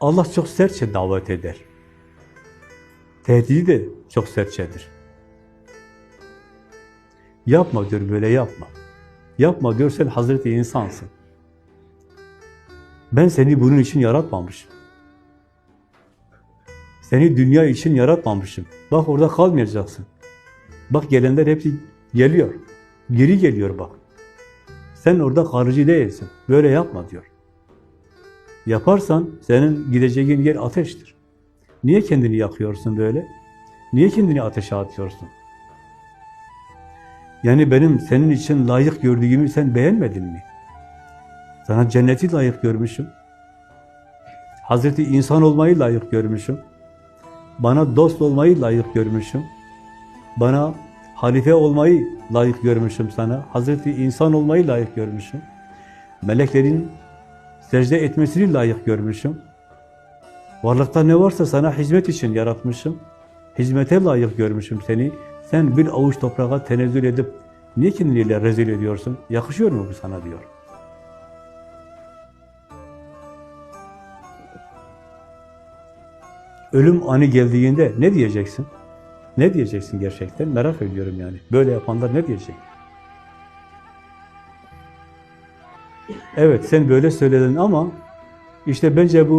Allah çok sertçe davet eder. Tehdidi de çok sertçedir. Yapma diyor, böyle yapma. Yapma diyor, sen Hazreti insansın. Ben seni bunun için yaratmamışım. Seni dünya için yaratmamışım. Bak orada kalmayacaksın. Bak gelenler hepsi geliyor. Geri geliyor bak. Sen orada kalıcı değilsin. Böyle yapma diyor. Yaparsan senin gideceğin yer ateştir. Niye kendini yakıyorsun böyle? Niye kendini ateşe atıyorsun? Yani benim senin için layık gördüğümü sen beğenmedin mi? Sana cenneti layık görmüşüm. Hazreti insan olmayı layık görmüşüm. Bana dost olmayı layık görmüşüm. Bana halife olmayı layık görmüşüm sana. Hazreti insan olmayı layık görmüşüm. Meleklerin secde etmesini layık görmüşüm. Varlıkta ne varsa sana hizmet için yaratmışım. Hizmete layık görmüşüm seni. Sen bir avuç toprağa tenezzül edip niye kendini rezil ediyorsun? Yakışıyor mu bu sana diyor. Ölüm anı geldiğinde ne diyeceksin? Ne diyeceksin gerçekten? Merak ediyorum yani. Böyle yapanlar ne diyecek? Evet sen böyle söyledin ama işte bence bu